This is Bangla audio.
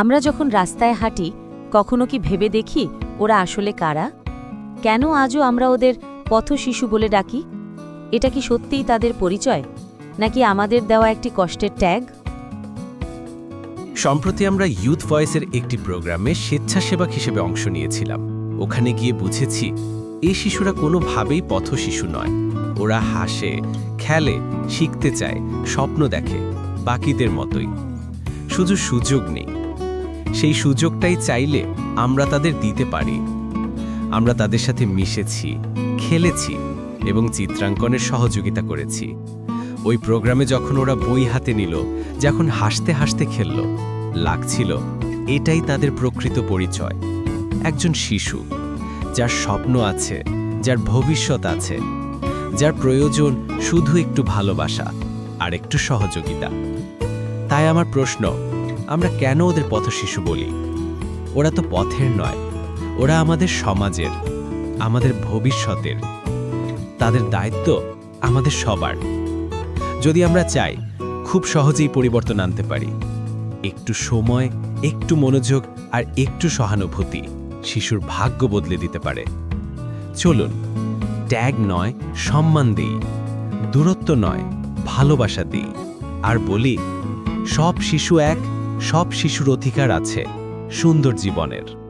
আমরা যখন রাস্তায় হাঁটি, কখনো কি ভেবে দেখি ওরা আসলে কারা? কেন আজও আমরা ওদের পথ শিশু বলে ডাকি? এটা কি সত্যিই তাদের পরিচয়, নাকি আমাদের দেওয়া একটি কষ্টের ট্যাগ? সম্প্রতি আমরা ইউথ ভয়েসের একটি প্রোগ্রামে স্বেচ্ছাসেবক হিসেবে অংশ নিয়েছিলাম। ওখানে গিয়ে বুঝেছি এই শিশুরা কোনোভাবেই পথ শিশু নয়। ওরা হাসে, খেলে, শিখতে চায়, স্বপ্ন দেখে, বাকিদের মতোই। শুধু সুযোগ নেই। সেই সুযোগটাই চাইলে আমরা তাদের দিতে পারি। আমরা তাদের সাথে মিশেছি, খেলেছি এবং চিত্রাঙ্কনের সহযোগিতা করেছি। ওই প্রোগ্রামে যখন ওরা বই হাতে নিল, যখন হাসতে হাসতে খেলল, লাগছিল এটাই তাদের প্রকৃত পরিচয়। একজন শিশু, যার স্বপ্ন আছে, যার ভবিষ্যৎ আছে, যার প্রয়োজন শুধু একটু ভালোবাসা আর একটু সহযোগিতা। তাই আমার প্রশ্ন আমরা কেন ওদের পথশিশু বলি? ওরা তো পথের নয়। ওরা আমাদের সমাজের, আমাদের ভবিষ্যতের। তাদের দায়িত্ব আমাদের সবার। যদি আমরা চাই খুব সহজেই পরিবর্তন আনতে পারি, একটু সময়, একটু মনোযোগ আর একটু সহানুভূতি শিশুর ভাগ্য বদলে দিতে পারে। চলুন, ট্যাগ নয়, সম্মান দিই। দূরত্ব নয়, ভালোবাসা দিই। আর বলি, সব শিশু এক সব শিশুর অধিকার আছে সুন্দর জীবনের।